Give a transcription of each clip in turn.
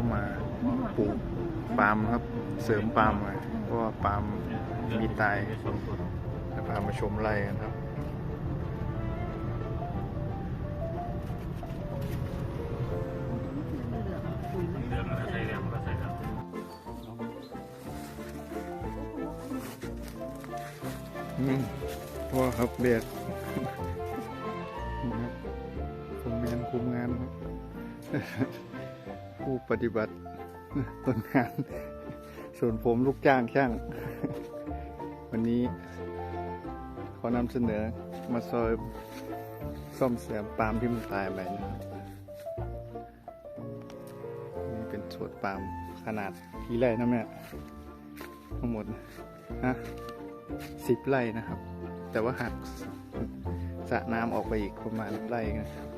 ก็มาปลูกปาล์มครับเสริมปาล์มไว้เพราะว่าปาล์มมีตายจะพามาชมไร่กันครับเรื่องอะไรใส่แล้วมันก็ใส่แล้วอืมพ่อครับเบียดนี่ครับผมแมนคุมงานครับ ผู้ปฏิบัติต้นงาน ส่วนผมลูกจ้างช่าง วันนี้ขอนำเสนอมาซอยซ่อมแซมปาล์มที่มันตายไปนะครับนี่เป็นสวนปาล์มขนาดกี่ไร่นะแม่ทั้งหมดฮะสิบไร่นะครับ แต่ว่าหักสระน้ำออกไปอีกประมาณไร่นะครับ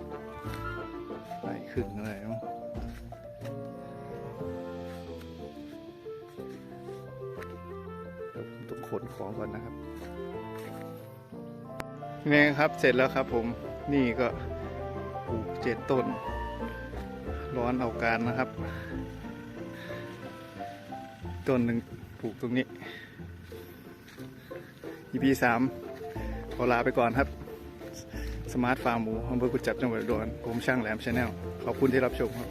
ไร่ครึ่งอะไรมั้งเขนของก่อนนะครับนี่ครับเสร็จแล้วครับผมนี่ก็ปลูกเจ็ดต้น ร้อนเอาการนะครับ ต้นหนึ่งปลูกตรงนี้ EP สามขอลาไปก่อนครับ สมาร์ทฟาร์มหมูอำเภอกุจจับจังหวัดอุดรผมช่างแหลมชาแนลขอบคุณที่รับชมครับ